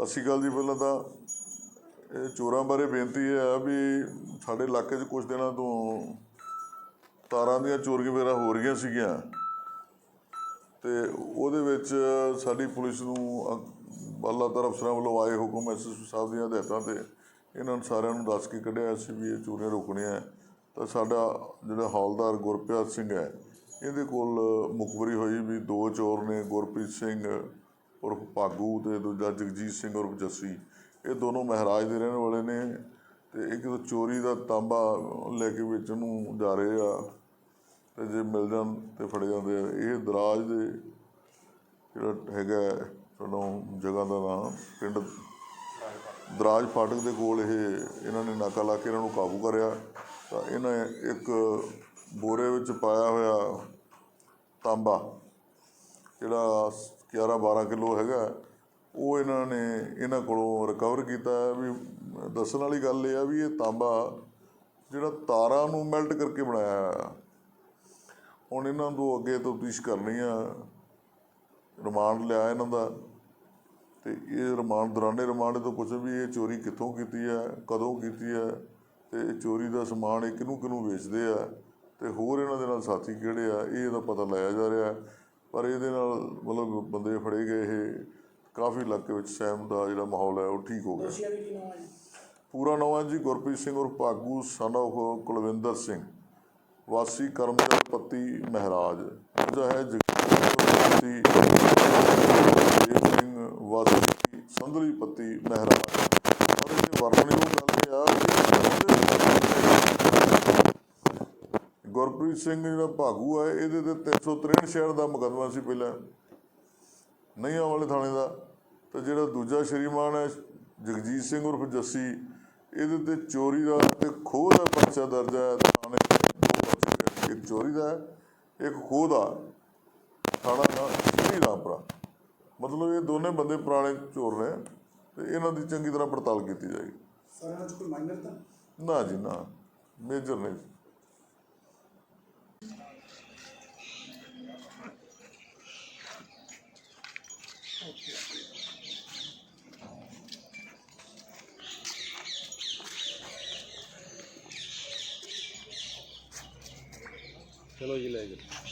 ਸਤਿ ਸ਼੍ਰੀ ਅਕਾਲ ਜੀ, ਪਹਿਲਾਂ ਤਾਂ ਇਹ ਚੋਰਾਂ ਬਾਰੇ ਬੇਨਤੀ ਇਹ ਆ ਵੀ ਸਾਡੇ ਇਲਾਕੇ 'ਚ ਕੁਝ ਦਿਨਾਂ ਤੋਂ ਤਾਰਾਂ ਦੀਆਂ ਚੋਰੀਆਂ ਵਗੈਰਾ ਹੋ ਰਹੀਆਂ ਸੀਗੀਆਂ ਤੇ ਉਹਦੇ ਵਿੱਚ ਸਾਡੀ ਪੁਲਿਸ ਨੂੰ ਬਾਲਾਤਰ ਅਫਸਰਾਂ ਵੱਲੋਂ ਆਏ ਹੁਕਮ ਐਸਐਸਪੀ ਸਾਹਿਬ ਦੀਆਂ ਹਦਾਇਤਾਂ ਤੇ ਇਹਨਾਂ ਨੂੰ ਸਾਰਿਆਂ ਨੂੰ ਦੱਸ ਕੇ ਕੱਢਿਆ ਸੀ ਵੀ ਇਹ ਚੋਰੀਆਂ ਰੋਕਣੀਆਂ ਤਾਂ ਸਾਡਾ ਜਿਹੜਾ ਹੌਲਦਾਰ ਗੁਰਪ੍ਰੀਤ ਸਿੰਘ ਹੈ, ਇਹਦੇ ਕੋਲ ਮੁਖਬਰੀ ਹੋਈ ਵੀ ਦੋ ਚੋਰ ਨੇ, ਗੁਰਪ੍ਰੀਤ ਸਿੰਘ ਉਰਫ ਭਾਗੂ ਤੇ ਦੂਜਾ ਜਗਜੀਤ ਸਿੰਘ ਉਰਫ ਜੱਸੀ। ਇਹ ਦੋਨੋਂ ਮਹਾਰਾਜ ਦੇ ਰਹਿਣ ਵਾਲੇ ਨੇ ਤੇ ਇੱਕ ਤਾਂ ਚੋਰੀ ਦਾ ਤਾਂਬਾ ਲੈ ਕੇ ਵੇਚਣ ਨੂੰ ਜਾ ਰਹੇ ਆ ਤੇ ਜੇ ਮਿਲ ਜਾਣ ਤੇ ਫੜੇ ਜਾਂਦੇ ਆ। ਇਹ ਦਰਾਜ ਦੇ ਜਿਹੜਾ ਹੈਗਾ ਸਾਨੂੰ ਜਗ੍ਹਾ ਦਾ ਨਾਮ ਪਿੰਡ ਦਰਾਜ ਫਾਟਕ ਦੇ ਕੋਲ ਇਹ ਇਹਨਾਂ ਨੇ ਨਾਕਾ ਲਾ ਕੇ ਇਹਨਾਂ ਨੂੰ ਕਾਬੂ ਕਰਿਆ। ਤਾਂ ਇਹਨਾਂ ਇੱਕ ਬੋਰੇ ਵਿੱਚ ਪਾਇਆ ਹੋਇਆ ਤਾਂਬਾ, ਜਿਹੜਾ 11 12 ਕਿਲੋ ਹੈਗਾ। ਉਹ ਇਹਨਾਂ ਨੇ ਇਹਨਾਂ ਕੋਲੋਂ ਰਿਕਵਰ ਕੀਤਾ ਹੈ ਵੀ ਦੱਸਣ ਵਾਲੀ ਗੱਲ ਇਹ ਆ ਵੀ ਇਹ ਤਾਂਬਾ ਜਿਹੜਾ ਤਾਰਾਂ ਨੂੰ ਮੈਲਟ ਕਰਕੇ ਬਣਾਇਆ ਆ। ਹੁਣ ਇਹਨਾਂ ਤੋਂ ਅੱਗੇ ਤਫਤੀਸ਼ ਕਰਨੀ ਆ। ਰਿਮਾਂਡ ਲਿਆ ਇਹਨਾਂ ਦਾ। ਤੇ ਇਹ ਰਿਮਾਂਡ, ਦੌਰਾਨੇ ਰਿਮਾਂਡ ਤੋਂ ਪੁੱਛੇ ਵੀ ਇਹ ਚੋਰੀ ਕਿੱਥੋਂ ਕੀਤੀ ਹੈ, ਕਦੋਂ ਕੀਤੀ ਹੈ। ਤੇ ਇਹ ਚੋਰੀ ਦਾ ਸਮਾਨ ਇਹ ਕਿਹਨੂੰ ਕਿਹਨੂੰ ਵੇਚਦੇ ਆ। ਤੇ ਹੋਰ ਇਹਨਾਂ ਦੇ ਨਾਲ ਸਾਥੀ ਕਿਹੜੇ ਆ, ਇਹ ਇਹਦਾ ਪਤਾ ਲਾਇਆ ਜਾ ਰਿਹਾ। ਪਰ ਇਹਦੇ ਨਾਲ ਮਤਲਬ ਬੰਦੇ ਫੜੇ ਗਏ ਇਹ ਕਾਫੀ ਇਲਾਕੇ ਵਿੱਚ ਸਹਿਮ ਦਾ ਜਿਹੜਾ ਮਾਹੌਲ ਹੈ ਉਹ ਠੀਕ ਹੋ ਗਿਆ। ਜੀ ਪੂਰਾ ਨਾਮ ਹੈ ਜੀ ਗੁਰਪ੍ਰੀਤ ਸਿੰਘ ਉਰ ਭਾਗੂ son of ਕੁਲਵਿੰਦਰ ਸਿੰਘ ਵਾਸੀ ਕਰਮਚੰਦ ਪੱਤੀ ਮਹਾਰਾਜ ਦੂਜਾ ਹੈ ਜਗਤੀ ਸਿੰਘ ਵਾਸੀ ਸੰਧਲੀ ਪੱਤੀ ਮਹਾਰਾਜ ਪਰ ਇਹ ਵਰਣਨਯੋਗ ਗੱਲ ਇਹ ਆ ਕਿ ਗੁਰਪ੍ਰੀਤ ਸਿੰਘ ਜਿਹੜਾ ਭਾਗੂ ਹੈ ਇਹਦੇ ਤੇ 363 ਸ਼ਹਿਰ ਦਾ ਮੁਕੱਦਮਾ ਸੀ ਪਹਿਲਾਂ। ਨਹੀਂ ਵਾਲੇ ਥਾਣੇ ਦਾ। ਤੇ ਜਿਹੜਾ ਦੂਜਾ ਸ਼੍ਰੀਮਾਨ ਹੈ ਜਗਜੀਤ ਸਿੰਘ ਉਰਫ ਜੱਸੀ ਇਹਦੇ ਤੇ ਚੋਰੀ ਦਾ ਤੇ ਖੋਹ ਦਾ ਪਰਚਾ ਦਰਜ ਹੈ। ਥਾਣੇ ਇੱਕ ਚੋਰੀ ਦਾ ਇੱਕ ਖੋਹ ਦਾ। ਥਾਣਾ ਦਾ ਸ਼੍ਰੀ ਰਾਮਪੁਰਾ। ਮਤਲਬ ਇਹ ਦੋਨੇ ਬੰਦੇ ਪੁਰਾਣੇ ਚੋਰ ਨੇ ਤੇ ਇਹਨਾਂ ਦੀ ਚੰਗੀ ਤਰ੍ਹਾਂ ਪੜਤਾਲ ਕੀਤੀ ਜਾਏਗੀ। ਸਰ ਇਹਨਾਂ 'ਚ ਕੋਈ ਮਾਈਨਰ ਤਾਂ? ਨਾ ਜੀ ਨਾ। ਮੇਜਰ ਨਹੀਂ ਚਲੋ ਜੀ ਲੈ ਜਾਓ